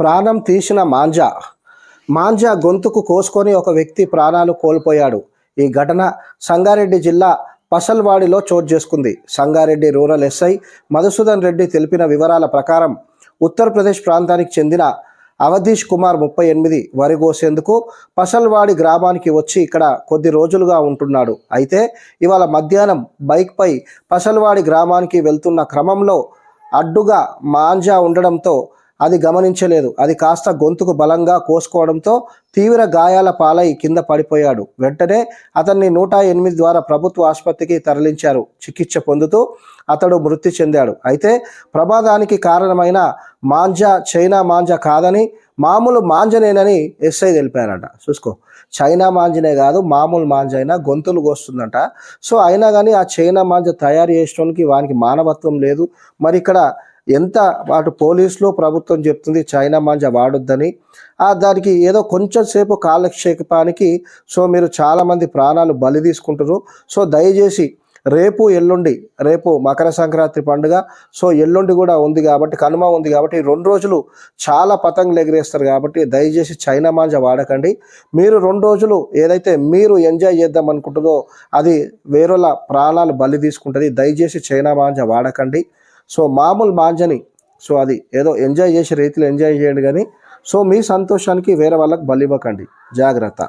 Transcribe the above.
ప్రాణం తీసిన మాంజా. మాంజా గొంతుకు కోసుకొని ఒక వ్యక్తి ప్రాణాలు కోల్పోయాడు. ఈ ఘటన సంగారెడ్డి జిల్లా పసల్వాడిలో చోటు చేసుకుంది. సంగారెడ్డి రూరల్ ఎస్ఐ మధుసూదన్ రెడ్డి తెలిపిన వివరాల ప్రకారం ఉత్తరప్రదేశ్ ప్రాంతానికి చెందిన అవధీష్ కుమార్ ముప్పై ఎనిమిది వరి కోసేందుకు పసల్వాడి గ్రామానికి వచ్చి ఇక్కడ కొద్ది రోజులుగా ఉంటున్నాడు. అయితే ఇవాళ మధ్యాహ్నం బైక్పై పసల్వాడి గ్రామానికి వెళ్తున్న క్రమంలో అడ్డుగా మాంజా ఉండడంతో అది గమనించలేదు. అది కాస్త గొంతుకు బలంగా కోసుకోవడంతో తీవ్ర గాయాల పాలై కింద పడిపోయాడు. వెంటనే అతన్ని నూట ఎనిమిది ద్వారా ప్రభుత్వ ఆసుపత్రికి తరలించారు. చికిత్స పొందుతూ అతడు మృతి చెందాడు. అయితే ప్రమాదానికి కారణమైన మాంజా చైనా మాంజా కాదని మామూలు మాంజనేనని ఎస్ఐ తెలిపారట. చూసుకో చైనా మాంజనే కాదు మామూలు మాంజ అయినా గొంతులు కోస్తుందంట. సో అయినా కానీ ఆ చైనా మాంజ తయారు చేసడానికి వానికి మానవత్వం లేదు. మరి ఇక్కడ ఎంత అటు పోలీసులు ప్రభుత్వం చెప్తుంది చైనా మాంజ వాడొద్దని. ఆ దానికి ఏదో కొంచెం సేపు కాలక్షేపానికి సో మీరు చాలామంది ప్రాణాలు బలి తీసుకుంటారు సో దయచేసి రేపు ఎల్లుండి రేపు మకర సంక్రాంతి పండుగ సో ఎల్లుండి కూడా ఉంది కాబట్టి కనుమ ఉంది కాబట్టి రెండు రోజులు చాలా పతంగులు ఎగిరేస్తారు కాబట్టి దయచేసి చైనా మాంజ వాడకండి. మీరు రెండు రోజులు ఏదైతే మీరు ఎంజాయ్ చేద్దాం అనుకుంటుందో అది వేరేల ప్రాణాలు బలి తీసుకుంటుంది. దయచేసి చైనా మాంజ వాడకండి. సో మామూలు మాంజని సో అది ఏదో ఎంజాయ్ చేసే రీతిలో ఎంజాయ్ చేయండి కానీ సో మీ సంతోషానికి వేరే వాళ్ళకి బలి ఇవ్వకండి. జాగ్రత్త.